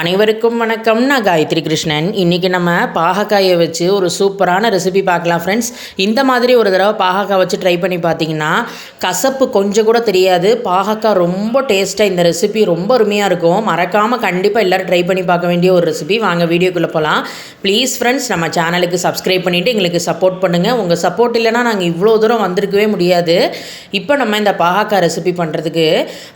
அனைவருக்கும் வணக்கம். நான் காயத்ரி கிருஷ்ணன். இன்றைக்கி நம்ம பாகக்காயை வச்சு ஒரு சூப்பரான ரெசிபி பார்க்கலாம் ஃப்ரெண்ட்ஸ் இந்த மாதிரி ஒரு தடவை பாகக்காய் வச்சு ட்ரை பண்ணி பார்த்தீங்கன்னா கசப்பு கொஞ்சம் கூட தெரியாது. பாகக்காய் ரொம்ப டேஸ்ட்டாக இந்த ரெசிபி ரொம்ப அருமையாக இருக்கும். மறக்காமல் கண்டிப்பாக எல்லோரும் ட்ரை பண்ணி பார்க்க வேண்டிய ஒரு ரெசிபி வாங்க வீடியோக்குள்ளே போகலாம் ப்ளீஸ் ஃப்ரெண்ட்ஸ் நம்ம சேனலுக்கு சப்ஸ்கிரைப் பண்ணிவிட்டு எங்களுக்கு சப்போர்ட் பண்ணுங்கள் உங்கள் சப்போர்ட் இல்லைன்னா நாங்கள் இவ்வளோ தூரம் வந்திருக்கவே முடியாது. இப்போ நம்ம இந்த பாகக்காய் ரெசிபி பண்ணுறதுக்கு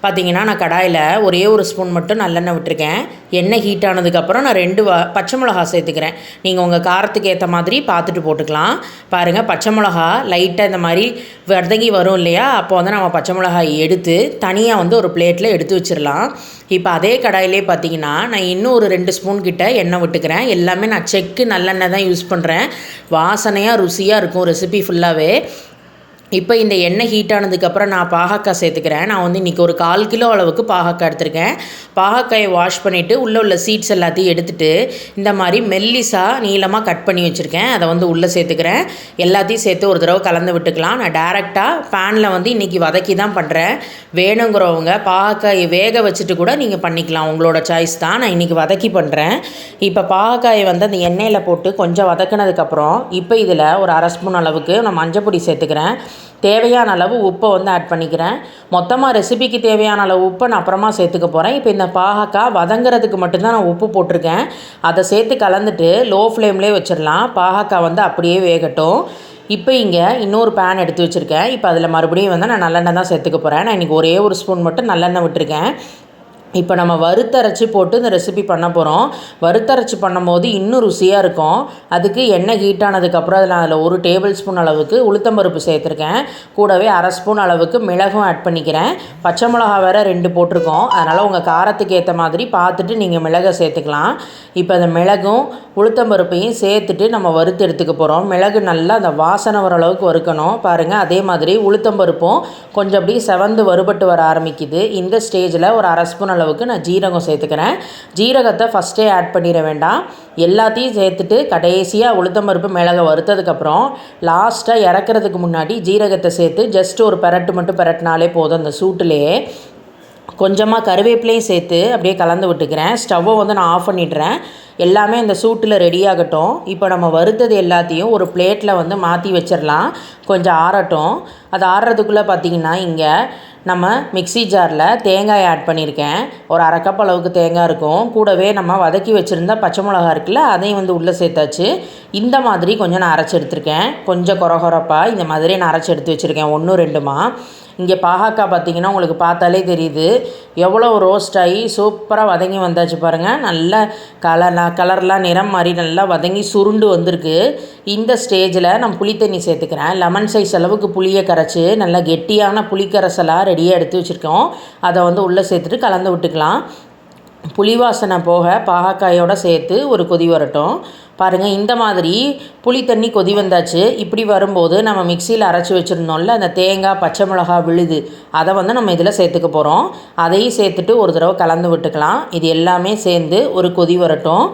பார்த்தீங்கன்னா நான் கடாயில் ஒரே ஒரு ஸ்பூன் மட்டும் நல்லெண்ணெய் விட்டுருக்கேன். எண்ணெய் ஹீட் ஆனதுக்கப்புறம் நான் ரெண்டு பச்சை மிளகா சேர்த்துக்கிறேன். நீங்கள் உங்கள் காரத்துக்கு ஏற்ற மாதிரி பார்த்துட்டு போட்டுக்கலாம். பாருங்கள் பச்சை மிளகா லைட்டாக இந்த மாதிரி வதங்கி வரும் இல்லையா? அப்போ வந்து நம்ம பச்சை மிளகாய் எடுத்து தனியாக வந்து ஒரு பிளேட்டில் எடுத்து வச்சிடலாம். இப்போ அதே கடாயிலே பார்த்தீங்கன்னா நான் இன்னும் ஒரு ரெண்டு ஸ்பூன் கிட்ட எண்ணெய் விட்டுக்கிறேன். எல்லாமே நான் செக்கு நல்லெண்ணெய் தான் யூஸ் பண்ணுறேன் வாசனையாக ருசியாக இருக்கும் ரெசிபி ஃபுல்லாகவே இப்போ இந்த எண்ணெய் ஹீட் ஆனதுக்கப்புறம் நான் பாகக்காய் சேர்த்துக்கிறேன். நான் வந்து இன்றைக்கி ஒரு கால் கிலோ அளவுக்கு பாகக்காய் எடுத்திருக்கேன். பாகக்காயை வாஷ் பண்ணிவிட்டு உள்ளே உள்ள சீட்ஸ் எல்லாத்தையும் எடுத்துகிட்டு இந்த மாதிரி மெல்லிஸாக நீளமாக கட் பண்ணி வச்சுருக்கேன். அதை வந்து உள்ளே சேர்த்துக்கிறேன். எல்லாத்தையும் சேர்த்து ஒரு தடவை கலந்து விட்டுக்கலாம். நான் டேரெக்டாக பேனில் வந்து இன்றைக்கி வதக்கி தான் பண்ணுறேன் வேணுங்கிறவங்க பாகக்காயை வேக வச்சுட்டு கூட நீங்கள் பண்ணிக்கலாம். உங்களோட சாய்ஸ் தான். நான் இன்றைக்கி வதக்கி பண்ணுறேன் இப்போ பாகக்காயை வந்து அந்த எண்ணெயில் போட்டு கொஞ்சம் வதக்கினதுக்கப்புறம் இப்போ இதில் ஒரு அரை ஸ்பூன் அளவுக்கு நான் மஞ்சள் பொடி சேர்த்துக்கிறேன். தேவையான அளவு உப்பை வந்து ஆட் பண்ணிக்கிறேன். மொத்தமாக ரெசிபிக்கு தேவையான அளவு உப்பை நான் அப்புறமா சேர்த்துக்க போகிறேன் இப்போ இந்த பாகக்காய் வதங்குறதுக்கு மட்டும்தான் நான் உப்பு போட்டிருக்கேன். அதை சேர்த்து கலந்துட்டு லோ ஃப்ளேம்லேயே வச்சிடலாம் பாகக்காய் வந்து அப்படியே வேகட்டும். இப்போ இங்கே இன்னொரு பேன் எடுத்து வச்சுருக்கேன். இப்போ அதில் மறுபடியும் வந்து நான் நல்லெண்ணெய் தான் சேர்த்துக்க போகிறேன் நான் இன்றைக்கி ஒரே ஒரு ஸ்பூன் மட்டும் நல்லெண்ணெய் விட்டுருக்கேன். இப்போ நம்ம வறுத்தரைச்சி போட்டு இந்த ரெசிபி பண்ண போகிறோம் வறுத்தரைச்சி பண்ணும்போது இன்னும் ருசியாக இருக்கும். அதுக்கு எண்ணெய் ஹீட் ஆனதுக்கப்புறம் அதில் அதில் ஒரு டேபிள் ஸ்பூன் அளவுக்கு உளுத்தம்பருப்பு சேர்த்துருக்கேன். கூடவே அரை ஸ்பூன் அளவுக்கு மிளகும் ஆட் பண்ணிக்கிறேன். பச்சை மிளகா வேறு ரெண்டு போட்டிருக்கோம். அதனால் உங்கள் காரத்துக்கு ஏற்ற மாதிரி பார்த்துட்டு நீங்கள் மிளகை சேர்த்துக்கலாம். இப்போ அந்த மிளகும் உளுத்தம்பருப்பையும் சேர்த்துட்டு நம்ம வறுத்து எடுத்துக்க போகிறோம் மிளகு நல்லா அந்த வாசனை வர அளவுக்கு வறுக்கணும். பாருங்கள் அதே மாதிரி உளுத்தம்பருப்பும் கொஞ்சம் அப்படியே செவந்து வறுபட்டு வர ஆரம்பிக்குது. இந்த ஸ்டேஜில் ஒரு அரை ஸ்பூன் அளவுக்கு நான் ஜீரகம் சேர்த்துக்கிறேன். ஜீரகத்தை ஃபஸ்ட்டே ஆட் பண்ணிட வேண்டாம். எல்லாத்தையும் சேர்த்துட்டு கடைசியாக உளுத்தம்பருப்பு மிளகை வறுத்ததுக்கப்புறம் லாஸ்ட்டாக இறக்குறதுக்கு முன்னாடி ஜீரகத்தை சேர்த்து ஜஸ்ட் ஒரு பெரட்டு மட்டும் பெரட்டினாலே போதும் அந்த சூட்டுலேயே. கொஞ்சமாக கருவேப்பிலையும் சேர்த்து அப்படியே கலந்து விட்டுக்கிறேன். ஸ்டவ்வை வந்து நான் ஆஃப் பண்ணிடுறேன். எல்லாமே இந்த சூட்டில் ரெடி ஆகட்டும். இப்போ நம்ம வறுத்தது எல்லாத்தையும் ஒரு பிளேட்டில் வந்து மாற்றி வச்சிடலாம். கொஞ்சம் ஆறட்டும். அது ஆறுறதுக்குள்ளே பார்த்திங்கன்னா இங்கே நம்ம மிக்சி ஜாரில் தேங்காய் ஆட் பண்ணியிருக்கேன். ஒரு அரை கப் அளவுக்கு தேங்காய் இருக்கும். கூடவே நம்ம வதக்கி வச்சுருந்த பச்சை மிளகா இருக்குல்ல அதையும் வந்து உள்ளே சேர்த்தாச்சு. இந்த மாதிரி கொஞ்சம் நான் அரைச்சி எடுத்திருக்கேன். கொஞ்சம் குறகுறப்பாக இந்த மாதிரி நான் அரைச்சி எடுத்து வச்சுருக்கேன். ஒன்று ரெண்டுமா. இங்கே பாகாக்கா பார்த்தீங்கன்னா உங்களுக்கு பார்த்தாலே தெரியுது. எவ்வளோ ரோஸ்ட் ஆகி சூப்பராக வதங்கி வந்தாச்சு பாருங்கள் நல்ல கலர்லாம் கலர்லாம் நிறம் மாதிரி நல்லா வதங்கி சுருண்டு வந்திருக்கு. இந்த ஸ்டேஜில் நான் புளி தண்ணி சேர்த்துக்கிறேன். லெமன் சைஸ் அளவுக்கு புளியை கரைச்சி நல்லா கெட்டியான புளிக்கரசலாக ரெடியாக எடுத்து வச்சுருக்கோம். அதை வந்து உள்ளே சேர்த்துட்டு கலந்து விட்டுக்கலாம். புளி வாசனை போக பாகக்காயோடு சேர்த்து ஒரு கொதி வரட்டும். பாருங்கள் இந்த மாதிரி புளி தண்ணி கொதி வந்தாச்சு. இப்படி வரும்போது நம்ம மிக்சியில் அரைச்சி வச்சுருந்தோம்ல அந்த தேங்காய் பச்சை மிளகா விழுது அதை வந்து நம்ம இதில் சேர்த்துக்க போகிறோம் அதையும் சேர்த்துட்டு ஒரு தடவை கலந்து விட்டுக்கலாம். இது எல்லாமே சேர்ந்து ஒரு கொதி வரட்டும்.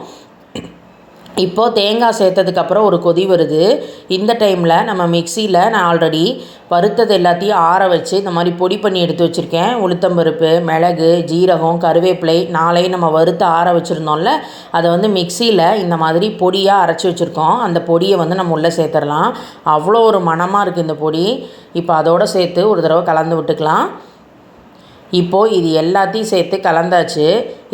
இப்போது தேங்காய் சேர்த்ததுக்கப்புறம் ஒரு கொதி வருது. இந்த டைமில் நம்ம மிக்சியில் நான் ஆல்ரெடி வறுத்தது எல்லாத்தையும் ஆற வச்சு இந்த மாதிரி பொடி பண்ணி எடுத்து வச்சுருக்கேன். உளுத்தம்பருப்பு மிளகு ஜீரகம் கருவேப்பிலை நாளையும் நம்ம வறுத்து ஆற வச்சுருந்தோம்ல அதை வந்து மிக்சியில் இந்த மாதிரி பொடியாக அரைச்சி வச்சுருக்கோம். அந்த பொடியை வந்து நம்ம உள்ளே சேர்த்துடலாம். அவ்வளோ ஒரு மணமாக இருக்குது இந்த பொடி. இப்போ அதோடு சேர்த்து ஒரு தடவை கலந்து விட்டுக்கலாம். இப்போது இது எல்லாத்தையும் சேர்த்து கலந்தாச்சு.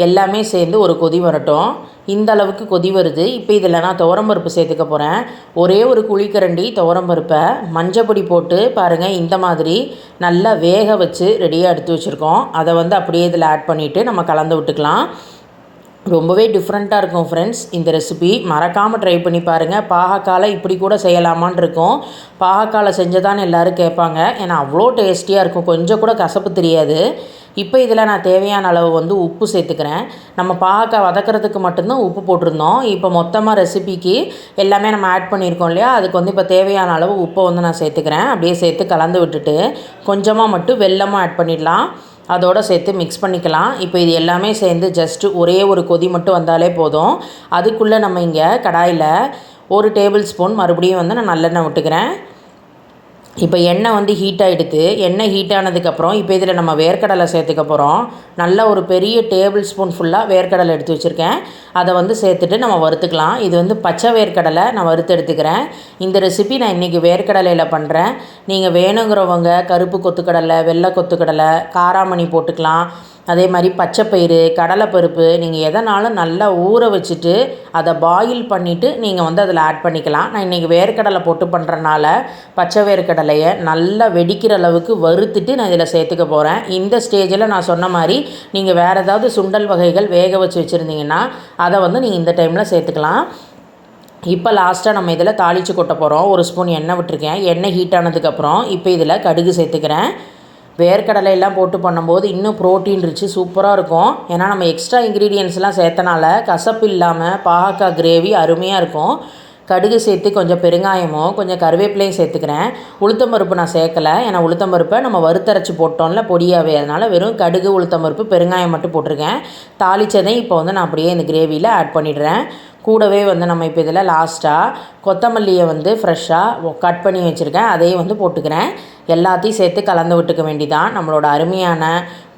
எல்லாமே சேர்ந்து ஒரு கொதி வரட்டும். இந்த அளவுக்கு கொதி வருது. இப்போ இதில் நான் துவரம்பருப்பு சேர்த்துக்க போகிறேன் ஒரே ஒரு குழிக்கரண்டி துவரம்பருப்பை மஞ்சப்பொடி போட்டு பாருங்கள் இந்த மாதிரி நல்லா வேக வச்சு ரெடியாக எடுத்து வச்சுருக்கோம். அதை வந்து அப்படியே இதில் ஆட் பண்ணிவிட்டு நம்ம கலந்து விட்டுக்கலாம். ரொம்பவே டிஃப்ரெண்ட்டாக இருக்கும் ஃப்ரெண்ட்ஸ் இந்த ரெசிபி மறக்காமல் ட்ரை பண்ணி பாருங்கள் பாகக்காலை இப்படி கூட செய்யலாமான் இருக்கும். பாகக்காலை செஞ்சதான்னு எல்லோரும் கேட்பாங்க. ஏன்னா அவ்வளோ டேஸ்டியாக இருக்கும். கொஞ்சம் கூட கசப்பு தெரியாது. இப்போ இதில் நான் தேவையான அளவு வந்து உப்பு சேர்த்துக்கிறேன். நம்ம பாகக்காய் வதக்கிறதுக்கு மட்டும்தான் உப்பு போட்டிருந்தோம். இப்போ மொத்தமாக ரெசிபிக்கு எல்லாமே நம்ம ஆட் பண்ணியிருக்கோம் இல்லையா? அதுக்கு வந்து இப்போ தேவையான அளவு உப்பை வந்து நான் சேர்த்துக்கிறேன். அப்படியே சேர்த்து கலந்து விட்டுட்டு கொஞ்சமாக மட்டும் வெள்ளமாக ஆட் பண்ணிடலாம். அதோடு சேர்த்து மிக்ஸ் பண்ணிக்கலாம். இப்போ இது எல்லாமே சேர்ந்து ஜஸ்ட்டு ஒரே ஒரு கொதி மட்டும் வந்தாலே போதும். அதுக்குள்ளே நம்ம இங்கே கடாயில் ஒரு டேபிள் ஸ்பூன் மறுபடியும் வந்து நான் நல்லெண்ணெய் விட்டுக்கிறேன் இப்போ எண்ணெய் வந்து ஹீட் ஆகிடுது எண்ணெய் ஹீட் ஆனதுக்கப்புறம் இப்போ இதில் நம்ம வேர்க்கடலை சேர்த்துக்க போகிறோம். நல்ல ஒரு பெரிய டேபிள் ஸ்பூன் ஃபுல்லாக வேர்க்கடலை எடுத்து வச்சுருக்கேன். அதை வந்து சேர்த்துட்டு நம்ம வறுத்துக்கலாம். இது வந்து பச்சை வேர்க்கடலை நான் வறுத்து எடுத்துக்கிறேன். இந்த ரெசிபி நான் இன்றைக்கி வேர்க்கடலையில் பண்ணுறேன். நீங்கள் வேணுங்கிறவங்க கருப்பு கொத்துக்கடலை வெள்ளை கொத்துக்கடலை காராமணி போட்டுக்கலாம். அதே மாதிரி பச்சைப்பயிறு கடலைப்பருப்பு நீங்கள் எதனாலும் நல்லா ஊற வச்சுட்டு அதை பாயில் பண்ணிவிட்டு நீங்கள் வந்து அதில் ஆட் பண்ணிக்கலாம். நான் இன்றைக்கி வேர்க்கடலை போட்டு பண்ணுறனால பச்சை வேர்க்கடலையை நல்லா வெடிக்கிற அளவுக்கு வறுத்துட்டு நான் இதில் சேர்த்துக்க போகிறேன் இந்த ஸ்டேஜில் நான் சொன்ன மாதிரி நீங்கள் வேறு ஏதாவது சுண்டல் வகைகள் வேக வச்சு வச்சுருந்தீங்கன்னா அதை வந்து நீங்கள் இந்த டைமில் சேர்த்துக்கலாம். இப்போ லாஸ்ட்டாக நம்ம இதில் தாளித்து கொட்ட போகிறோம் ஒரு ஸ்பூன் எண்ணெய் விட்டுருக்கேன். எண்ணெய் ஹீட் ஆனதுக்கப்புறம் இப்போ இதில் கடுகு சேர்த்துக்கிறேன். வேர்க்கடலையெல்லாம் போட்டு பண்ணும்போது இன்னும் ப்ரோட்டீன் ரிச்சு சூப்பராக இருக்கும். ஏன்னா நம்ம எக்ஸ்ட்ரா இன்க்ரீடியன்ஸ்லாம் சேர்த்தனால கசப்பு இல்லாமல் பாகக்காய் கிரேவி அருமையாக இருக்கும். கடுகு சேர்த்து கொஞ்சம் பெருங்காயமோ கொஞ்சம் கருவேப்பிலையும் சேர்த்துக்கிறேன். உளுத்தம்பருப்பு நான் சேர்க்கலை. ஏன்னா உளுத்தம்பருப்பை நம்ம வறுத்தரைச்சி போட்டோம்ல பொடியாகவே அதனால் வெறும் கடுகு உளுத்தம்பருப்பு பெருங்காயம் மட்டும் போட்டிருக்கேன். தாளித்ததையும் இப்போ வந்து நான் அப்படியே இந்த கிரேவியில் ஆட் பண்ணிடுறேன். கூடவே வந்து நம்ம இப்போ இதில் லாஸ்ட்டாக கொத்தமல்லியை வந்து ஃப்ரெஷ்ஷாக கட் பண்ணி வச்சுருக்கேன். அதையும் வந்து போட்டுக்கிறேன். எல்லாத்தையும் சேர்த்து கலந்து விட்டுக்க வேண்டிதான் நம்மளோட அருமையான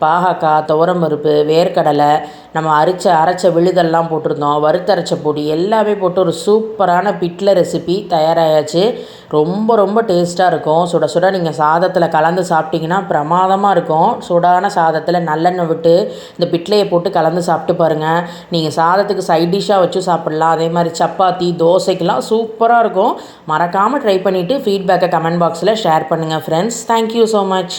பாகக்காய் துவரம்பருப்பு வேர்க்கடலை நம்ம அரைச்ச அரைச்ச விழுதெல்லாம் போட்டிருந்தோம். வறுத்தரைச்ச பொடி எல்லாமே போட்டு ஒரு சூப்பரான பிட்ல ரெசிபி தயாராகியாச்சு ரொம்ப ரொம்ப டேஸ்ட்டாக இருக்கும். சுட சுட நீங்கள் சாதத்தில் கலந்து சாப்பிட்டிங்கன்னா பிரமாதமாக இருக்கும். சுடான சாதத்தில் நல்லெண்ணெய் விட்டு இந்த பிட்லையை போட்டு கலந்து சாப்பிட்டு பாருங்கள் நீங்கள் சாதத்துக்கு சைட் டிஷ்ஷாக வச்சு சாப்பிட்லாம். அதே மாதிரி சப்பாத்தி தோசைக்கெலாம் சூப்பராக இருக்கும். மறக்காமல் ட்ரை பண்ணிவிட்டு ஃபீட்பேக்கை கமெண்ட் பாக்ஸில் ஷேர் பண்ணுங்கள் ஃப்ரெண்ட்ஸ் தேங்க்யூ ஸோ மச்